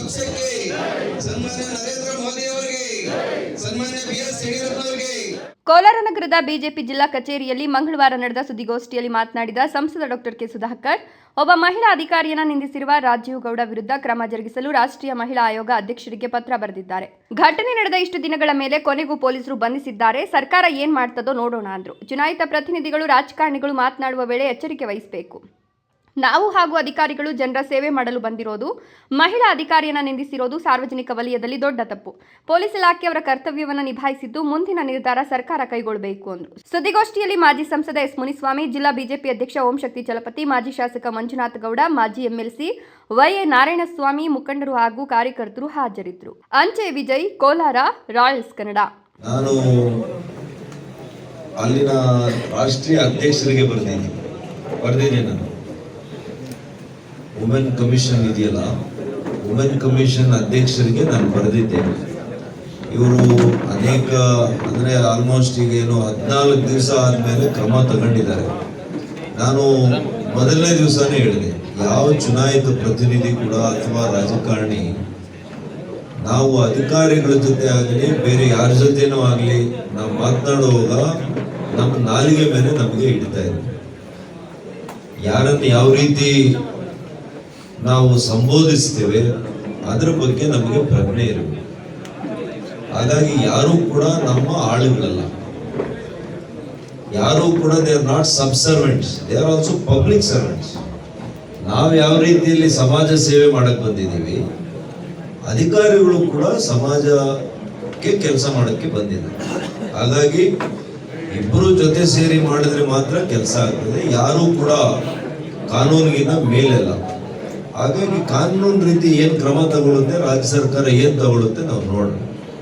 ಪಕ್ಷಕ್ಕೆ ಸನ್ಮಾನ್ಯ ನರೇಂದ್ರ ಮೋದಿ ಅವರಿಗೆ, ಸನ್ಮಾನ್ಯ ಬಿ ಎಸ್ ಯಡಿಯೂರಪ್ಪ ಅವರಿಗೆ. ಕೋಲಾರ ನಗರದ ಬಿಜೆಪಿ ಜಿಲ್ಲಾ ಕಚೇರಿಯಲ್ಲಿ ಮಂಗಳವಾರ ನಡೆದ ಸುದ್ದಿಗೋಷ್ಠಿಯಲ್ಲಿ ಮಾತನಾಡಿದ ಸಂಸದ ಡಾಕ್ಟರ್ ಕೆ ಸುಧಾಕರ್, ಒಬ್ಬ ಮಹಿಳಾ ಅಧಿಕಾರಿಯನ್ನ ನಿಂದಿಸಿರುವ ರಾಜೀವ್ ಗೌಡ ವಿರುದ್ಧ ಕ್ರಮ ಜರುಗಿಸಲು ರಾಷ್ಟ್ರೀಯ ಮಹಿಳಾ ಆಯೋಗ ಅಧ್ಯಕ್ಷರಿಗೆ ಪತ್ರ ಬರೆದಿದ್ದಾರೆ. ಘಟನೆ ನಡೆದ ಇಷ್ಟು ದಿನಗಳ ಮೇಲೆ ಕೊನೆಗೂ ಪೊಲೀಸರು ಬಂಧಿಸಿದ್ದಾರೆ. ಸರ್ಕಾರ ಏನ್ ಮಾಡ್ತದೋ ನೋಡೋಣ ಅಂದ್ರು. ಚುನಾಯಿತ ಪ್ರತಿನಿಧಿಗಳು, ರಾಜಕಾರಣಿಗಳು ಮಾತನಾಡುವ ವೇಳೆ ಎಚ್ಚರಿಕೆ ವಹಿಸಬೇಕು. ನಾವು ಹಾಗೂ ಅಧಿಕಾರಿಗಳು ಜನರ ಸೇವೆ ಮಾಡಲು ಬಂದಿರೋದು, ಮಹಿಳಾ ಅಧಿಕಾರಿಯನ್ನ ನಿಂದಿಸಿರೋದು ಸಾರ್ವಜನಿಕ ವಲಯದಲ್ಲಿ ದೊಡ್ಡ ತಪ್ಪು. ಪೊಲೀಸ್ ಇಲಾಖೆಯವರ ಕರ್ತವ್ಯವನ್ನು ನಿಭಾಯಿಸಿದ್ದು ಮುಂದಿನ ನಿರ್ಧಾರ ಸರ್ಕಾರ ಕೈಗೊಳ್ಳಬೇಕು ಅಂದರು. ಸುದ್ದಿಗೋಷ್ಠಿಯಲ್ಲಿ ಮಾಜಿ ಸಂಸದ ಎಸ್ ಮುನಿಸ್ವಾಮಿ, ಜಿಲ್ಲಾ ಬಿಜೆಪಿ ಅಧ್ಯಕ್ಷ ಓಂ ಶಕ್ತಿ ಚಲಪತಿ, ಮಾಜಿ ಶಾಸಕ ಮಂಜುನಾಥ ಗೌಡ, ಮಾಜಿ ಎಂಎಲ್ಸಿ ವೈಎ ನಾರಾಯಣಸ್ವಾಮಿ ಮುಖಂಡರು ಹಾಗೂ ಕಾರ್ಯಕರ್ತರು ಹಾಜರಿದ್ದರು ಅಂಚೆ ವಿಜಯ್, ಕೋಲಾರ, ರಾಯಲ್ಸ್ ಕನ್ನಡ. ನಾನು ಅಲ್ಲಿನ ರಾಷ್ಟ್ರೀಯ ಅಧ್ಯಕ್ಷರಿಗೆ ಬರ್ದಿದ್ದೀನಿ ನಾನು. ವುಮೆನ್ ಕಮಿಷನ್ ಇದೆಯಲ್ಲ? ವುಮೆನ್ ಕಮಿಷನ್ ಅಧ್ಯಕ್ಷರಿಗೆ ನಾನು ಬರೆದಿದ್ದೇನೆ. ಇವರು ಅನೇಕ, ಅಂದರೆ ಆಲ್ಮೋಸ್ಟ್ ಈಗ ಏನು ಹದಿನಾಲ್ಕು ದಿವಸ ಆದಮೇಲೆ ಕ್ರಮ ತಗೊಂಡಿದ್ದಾರೆ. ನಾನು ಮೊದಲನೇ ದಿವಸನೇ ಹೇಳಿದೆ, ಯಾವ ಚುನಾಯಿತ ಪ್ರತಿನಿಧಿ ಕೂಡ ಅಥವಾ ರಾಜಕಾರಣಿ, ನಾವು ಅಧಿಕಾರಿಗಳ ಜೊತೆ ಆಗಲಿ, ಬೇರೆ ಯಾರ ಜೊತೆನೂ ಆಗಲಿ, ನಾವು ಮಾತನಾಡುವಾಗ ನಮ್ಮ ನಾಲಿಗೆ ಮೇಲೆ ನಮಗೆ ಹಿಡಿತಾ ಇದೆ. ಯಾರನ್ನು ಯಾವ ರೀತಿ ನಾವು ಸಂಬೋಧಿಸ್ತೇವೆ ಅದ್ರ ಬಗ್ಗೆ ನಮಗೆ ಪ್ರಜ್ಞೆ ಇರಬೇಕು. ಹಾಗಾಗಿ ಯಾರೂ ಕೂಡ ನಮ್ಮ ಆಳುಗಳಲ್ಲ. ಯಾರೂ ಕೂಡ they are not subservients they are also public servants ನಾವು ಯಾವ ರೀತಿಯಲ್ಲಿ ಸಮಾಜ ಸೇವೆ ಮಾಡಕ್ಕೆ ಬಂದಿದ್ದೀವಿ, ಅಧಿಕಾರಿಗಳು ಕೂಡ ಸಮಾಜಕ್ಕೆ ಕೆಲಸ ಮಾಡೋಕ್ಕೆ ಬಂದಿದ್ದಾರೆ. ಹಾಗಾಗಿ ಇಬ್ಬರು ಜೊತೆ ಸೇರಿ ಮಾಡಿದ್ರೆ ಮಾತ್ರ ಕೆಲಸ ಆಗ್ತದೆ, ಯಾರೂ ಕೂಡ ಕಾನೂನಿಗಿನ ಮೇಲೆಲ್ಲ. ಹಾಗಾಗಿ ಕಾನೂನು ರೀತಿ ಏನು ಕ್ರಮ ತಗೊಳ್ಳುತ್ತೆ ರಾಜ್ಯ ಸರ್ಕಾರ ಏನು ತಗೊಳ್ಳುತ್ತೆ ನಾವು ನೋಡೋಣ.